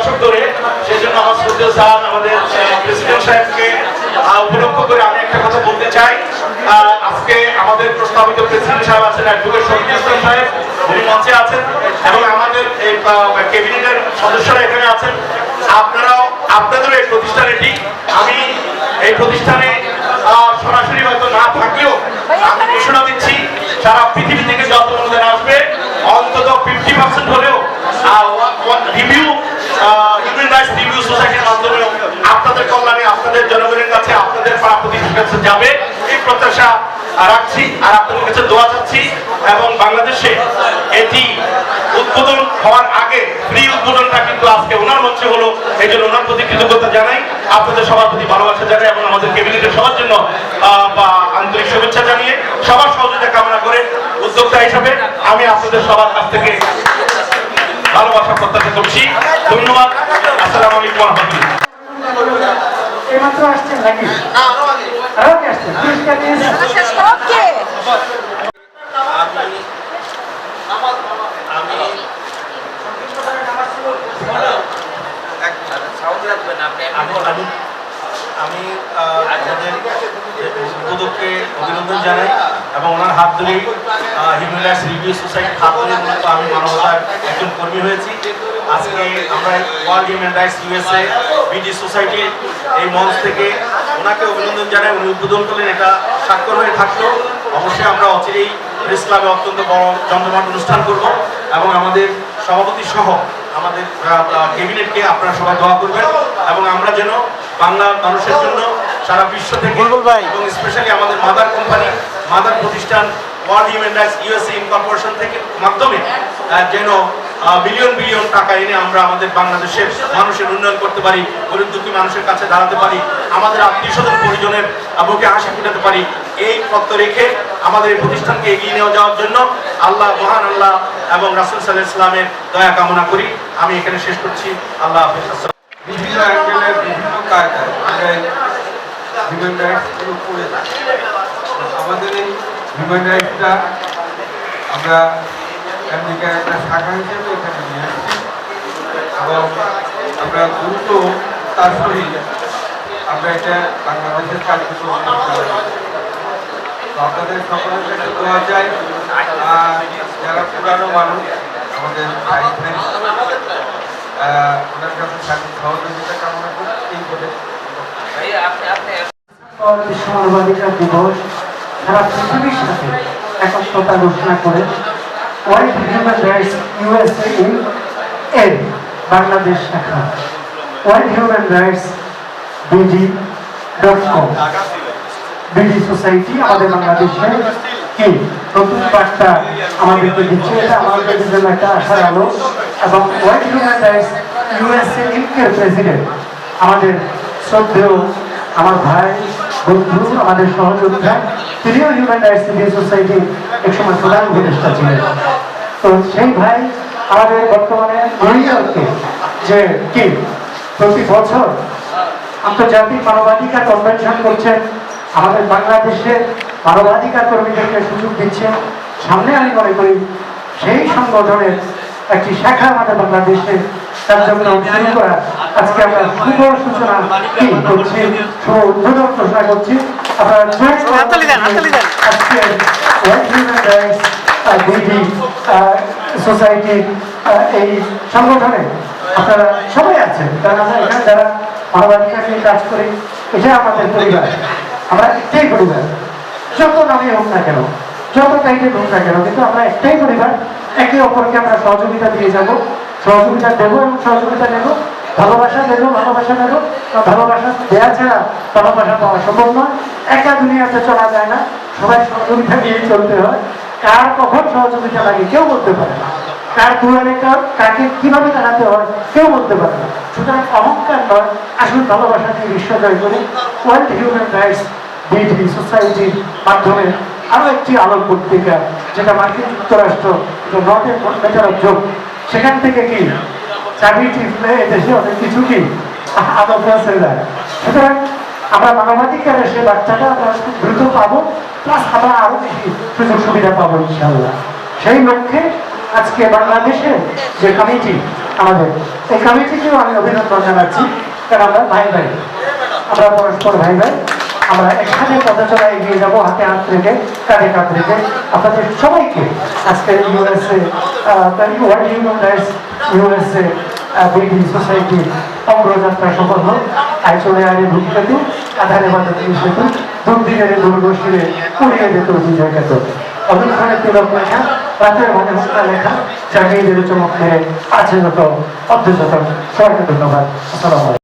দশক ধরে সেই জন্য আমার শ্রদ্ধেয় স্যার, আমাদের প্রেসিডেন্ট সাহেবকে উপলক্ষ করে আমি একটা কথা বলতে চাই। আজকে আমাদের প্রস্তাবিত প্রেসিডেন্ট সাহেব আছেন অ্যাডভোকেট শহীদ ইসলাম সাহেব, উনি মঞ্চে আছেন, এবং আমাদের এই ক্যাবিনেটের সদস্যরা এখানে আছেন। আপনারাও আপনাদের এই প্রতিষ্ঠান এটি আমি এই প্রতিষ্ঠানে সরাসরি হয়তো না থাকলেও আমি ঘোষণা দিচ্ছি, সারা পৃথিবী থেকে যত অনুদান আসবে, অন্তত ফিফটি পার্সেন্ট হলেও রিভিউ হিউম্যান রাইটস রিভিউ সোসাইটির মাধ্যমে আপনাদের জনগণের কাছে আপনাদের পাড়া প্রতিবেশীর কাছে যাবে। এই প্রত্যাশা রাখছি আর আপনাদের কাছে দোয়া চাচ্ছি এবং বাংলাদেশে এটি উদ্বোধন হওয়ার আগে ফ্রি উদ্বোধনটা কিন্তু আজকে ওনার মঞ্চে হলো, এই জন্য ওনার প্রতি কৃতজ্ঞতা জানাই। আপনাদের সবার প্রতি ভালোবাসা জানাই এবং আমাদের ক্যাবিনেটের সবার জন্য বা আন্তরিক শুভেচ্ছা জানিয়ে সবার সহযোগিতা কামনা করে উদ্যোক্তা হিসাবে আমি আপনাদের সবার কাছ থেকে ভালোবাসা প্রত্যাশা করছি। ধন্যবাদ। আসসালামু আলাইকুম। রহমতুল্লাহ এইমাত্র আসছেন নাকি? আরও কে আসছেন। পুরস্কার আমি উদ্বোধককে অভিনন্দন জানাই এবং ওনার হাত ধরেই হিউম্যান রাইটস রিভিউ সোসাইটির হাত ধরে মূলত আমি মানবতার একজন কর্মী হয়েছি। আজকে আমরা world human rights USA BD সোসাইটির এই মঞ্চ থেকে ওনাকে অভিনন্দন জানাই উনি উদ্বোধন করলেন এটা স্বাক্ষর হয়ে থাকল। অবশ্যই আমরা অচিরেই প্রেস ক্লাবে অত্যন্ত বড় জমজমাট অনুষ্ঠান করব এবং আমাদের সভাপতি সহ আমাদের ক্যাবিনেটকে আপনারা সবাই দোয়া করবেন এবং আমরা যেন বাংলা মানুষের জন্য সারা বিশ্ব থেকে এবং স্পেশালি আমাদের মাদার কোম্পানি মাদার প্রতিষ্ঠান world human rights USA incorporation থেকে মাধ্যমে যেন বিলিয়ন বিলিয়ন টাকা এনে আমরা আমাদের বাংলাদেশের মানুষের উন্নয়ন করতে পারি, গরিব দুঃখী মানুষের কাছে দাঁড়াতে পারি, আমাদের আত্মীয় স্বজন পরিজনের বুকে হাসি ফুটাতে পারি, এই তত্ত্ব রেখে আমাদের এই প্রতিষ্ঠানকে এগিয়ে নিয়ে যাওয়ার জন্য আল্লাহ মহান আল্লাহ এবং রাসুল সাল্লাহ ইসলামের দয়া কামনা করি। আমি এখানে শেষ করছি। আল্লাহ হাফিজ। বিভিন্ন বিভিন্ন কায়দায় আমাদের এই হিউম্যান আমরা আমেরিকার একটা শাখা হিসেবে এখানে এবং আমরা দ্রুত তার আমরা এটা বাংলাদেশের কার্যক্রম আপনাদের সকলের কাছে দেওয়া যায় যারা পুরানো মানুষ, আমাদের ওনার কাছে সহযোগিতা কামনা করি। এই বলে। বিশ্ব মানবাধিকার দিবস সারা পৃথিবীর সাথে একত্রতা ঘোষণা করে ওয়ার্ল্ড হিউম্যান রাইটস ইউএসএ এর বাংলাদেশ শাখা world human rights BD dot com BD society আমাদের বাংলাদেশে কি? নতুন বার্তা আমাদেরকে দিচ্ছে, এটা আমাদের জন্য একটা আশার আলো। এবং ওয়ার্ল্ড হিউম্যান রাইটস ইউএসএ ইনকের প্রেসিডেন্ট আমাদের শ্রদ্ধেয় আমার ভাই বন্ধু আমাদের সহযোদ্ধা, তিনিও হিউম্যান রাইটস সিভিল সোসাইটির একসময় প্রধান উপদেষ্টা ছিলেন। তো সেই ভাই আমাদের বর্তমানে নিউ যে কি, প্রতি বছর আন্তর্জাতিক মানবাধিকার কনভেনশন করছেন আমাদের বাংলাদেশে মানবাধিকার কর্মীদেরকে সুযোগ দিচ্ছেন সামনে আমি মনে করি সেই সংগঠনের একটি শাখা আমাদের বাংলাদেশে তার জন্য শুরু করা আজকে আমরা শুভ সূচনা কি করছি? শুভ উদ্বোধন ঘোষণা করছি। আপনারা আজকে ওয়ার্ল্ড হিউম্যান রাইটস বিডি সোসাইটির এই সংগঠনে আপনারা সবাই আছেন। কারণ আমরা এখানে যারা মানবাধিকার নিয়ে কাজ করি এটা আমাদের পরিবার। আমরা একটাই পরিবার। যত নামে হোক না কেন যত টাইটেল হোক না কেন কিন্তু আমরা একটাই পরিবার। একে অপরকে আমরা সহযোগিতা দিয়ে যাব সহযোগিতা দেবো এবং সহযোগিতা নেব। ভালোবাসা দেবো ভালোবাসা বা ভালোবাসা দেওয়া ছাড়া ভালোবাসা পাওয়া সম্ভব নয়। একা দুনিয়াতে চলা যায় না। সবাই সহযোগিতা নিয়ে চলতে হয়। কার কখন সহযোগিতা লাগে কেউ বলতে পারে না। কার দুয়ারে কাকে কীভাবে দাঁড়াতে হয় কেউ বলতে পারে না। সুতরাং অহংকার নয়। আসলে ভালোবাসা দিয়ে বিশ্ব জয় করি ওয়ার্ল্ড হিউম্যান রাইটস বিটি সোসাইটির মাধ্যমে আরও একটি আলোক পত্রিকা, যেটা মার্কিন যুক্তরাষ্ট্র নর্থ মেটার অফ যোগ সেখান থেকে কি চাকরি টিপলে অনেক কিছু কি? আদত আছে না সুতরাং আমরা মানবাধিকারের সে বাচ্চাটা আমরা খুব দ্রুত পাবো প্লাস আমরা আরও বেশি সুযোগ সুবিধা পাবো ইনশাল্লাহ সেই লক্ষ্যে আজকে বাংলাদেশের যে কমিটি আমাদের, এই কমিটিকেও আমি অভিনন্দন জানাচ্ছি। কারণ আমরা ভাই ভাই আমরা পরস্পর ভাই ভাই আমরা একসাথে পদচলা এগিয়ে যাব, হাতে হাত রেখে, কাঁধে কাঁধ রেখে। আপনাদের সবাইকে আজকে USA world human USA BD society অগ্রযাত্রা সফল হোক চলে আয় ভূমিকাতে আধারে বাধাতে সেতু, দুর্দিনের দুর্গ শিরে উড়িয়ে যেত বিজয় খেত। অভিক্ষণে তিলক লেখা, রাতের হত্যা লেখা, জাগিয়ে চমক মেরে, আছে যত অর্ধশত সবাইকে ধন্যবাদ। আসসালামু